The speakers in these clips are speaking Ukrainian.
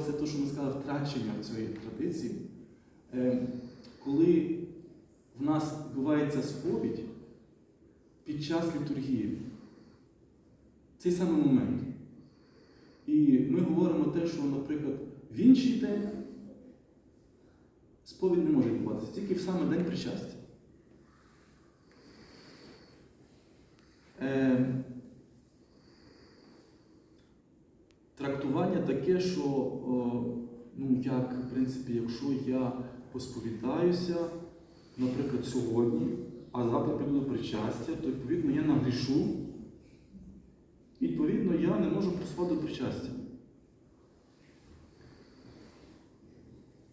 Це те, що ми сказали, втрачення цієї традиції, Е, коли в нас відбувається сповідь під час літургії. Цей самий момент. І ми говоримо те, що, наприклад, в інший день сповідь не може відбуватися, тільки в саме день причастя. Е, трактування таке, що, ну, як, в принципі, якщо я посповідаюся, наприклад, сьогодні, а завтра піду до причастя, то відповідно я нагрішу, відповідно я не можу просувати до причастя.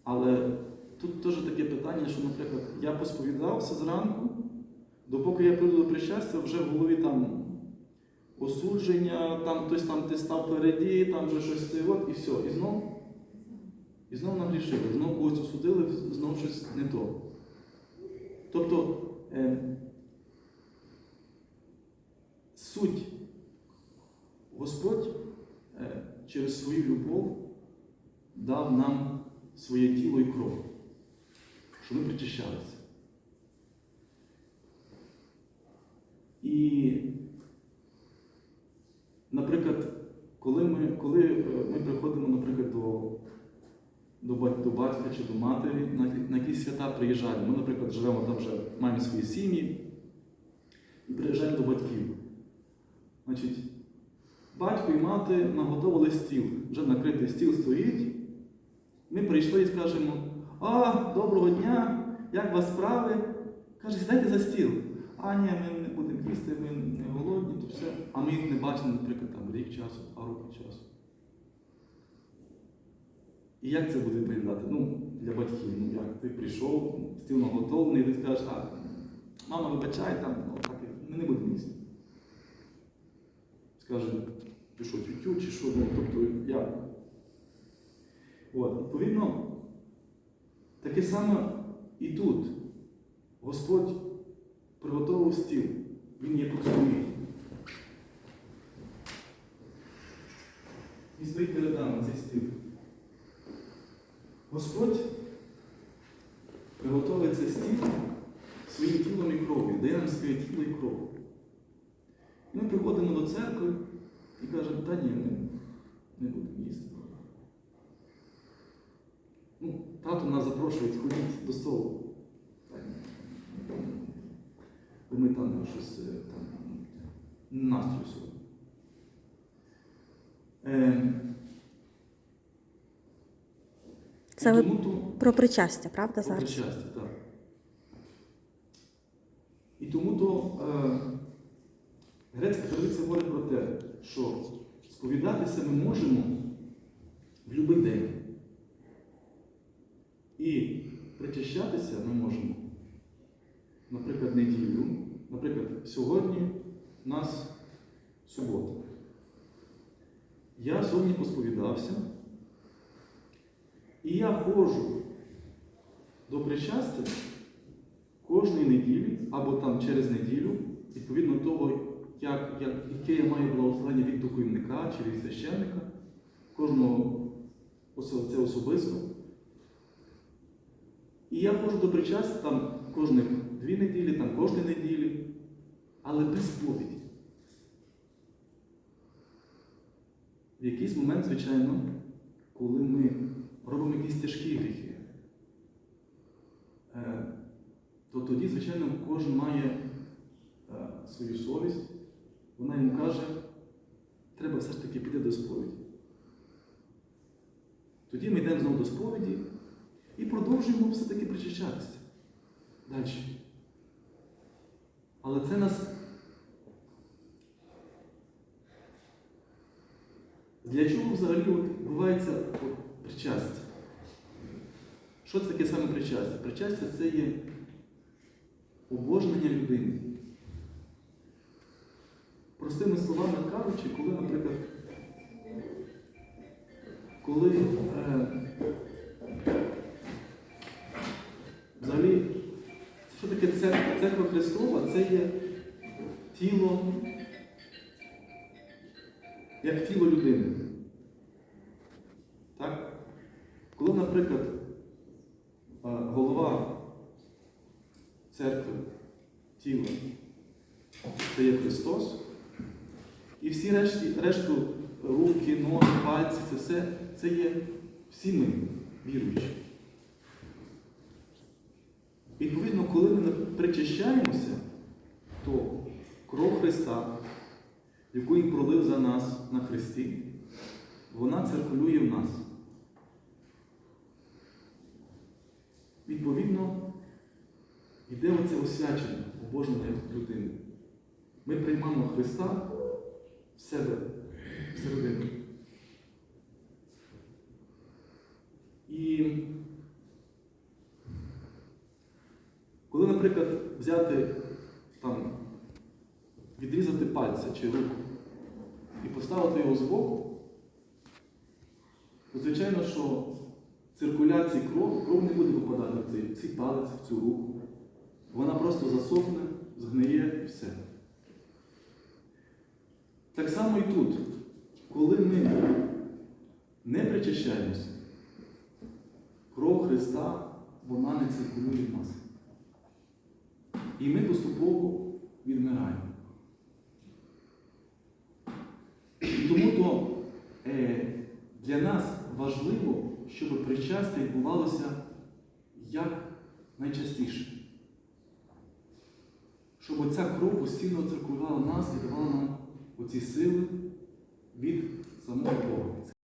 Але тут теж таке питання, що, наприклад, я посповідався зранку, допоки я прийду до причастя, вже в голові там осудження, там хтось там ти став переді, там вже щось це от, і все. І знов, і знов нагрішили, знов когось осудили, знов щось не то. Тобто е, суть Господь е, через свою любов дав нам своє тіло і кров, щоб ми причащалися. І Наприклад, коли ми, коли е, ми приходимо, наприклад, до, до, до батька чи до матері, на, на якісь свята приїжджаємо. Ми, наприклад, живемо там вже, маємо свої сім'ї і приїжджаємо до батьків. Значить, батько і мати наготовили стіл, вже накритий стіл стоїть. Ми прийшли і скажемо: А, доброго дня! Як вас справи? Каже, сідайте за стіл. А, ні, ми не будемо їсти, ми не голодні, то все. А ми їх не бачили, наприклад, там рік часу, а роки часу. І як це буде виглядати? Ну, для батьків, ну як ти прийшов, стіл наготовлений, і ти скажеш, а, мама, вибачай, там, ну, так, ми не будемо їсти. Скаже, ти що, тютю, чи що, ну, тобто як? От, відповідно, таке саме і тут. Господь приготував стіл. Він є простий. І стоїть перед нами цей стіл. Господь приготовив цей стіл своїм тілом і кров'ю, дає нам своє тіло і кров. І ми приходимо до церкви і кажемо, та ні, ми не будемо їсти. Ну, тато нас запрошує, ходіть до столу. Бо ми там щось е, там, настрою сьогодні. Е, Це ви про причастя, правда, про причастя, так. І тому то е, грецька традиція говорить про те, що сповідатися ми можемо в будь-який день. І причащатися ми можемо, наприклад, неділю. Наприклад, сьогодні у нас субота. Я сьогодні посповідався, і я ходжу до причастя кожної неділі або там через неділю, відповідно того, як, як, яке я маю благословення від духовника чи від священника, кожного це особисто. І я ходжу до причастя там кожних дві неділі, там кожної неділі, але без сповіді. В якийсь момент, звичайно, коли ми робимо якісь тяжкі гріхи, е, то тоді, звичайно, кожен має е, свою совість, вона йому каже, треба все ж таки піти до сповіді. Тоді ми йдемо знову до сповіді і продовжуємо все-таки причащатися далі. Але це нас. Для чого взагалі відбувається причастя? Що це таке саме причастя? Причастя це є обожнення людини. Простими словами кажучи, коли, наприклад, коли е, взагалі, що таке церква? Церква Христова це є тіло, як тіло людини. Так? коли, наприклад, голова церкви, тіла, це є Христос, і всі решті, решту руки, ноги, пальці, це все, це є всі ми, віруючі. Відповідно, коли ми причащаємося, то кров Христа, яку Він пролив за нас на Христі, вона циркулює в нас. Відповідно, йде оце освячення, обожнення людини. Ми приймаємо Христа в себе всередину. І коли, наприклад, взяти там, відрізати пальця чи руку і поставити його збоку, то звичайно, що циркуляції кров, кров не буде випадати в цей, в цей палець, в цю руку. Вона просто засохне, згниє і все. Так само і тут, коли ми не причащаємося, кров Христа, вона не циркулює в нас. І ми поступово відмираємо. І тому то е, для нас важливо, щоб причастя відбувалося як найчастіше. Щоб оця кров постійно циркулювала нас і давала нам оці сили від самого Бога.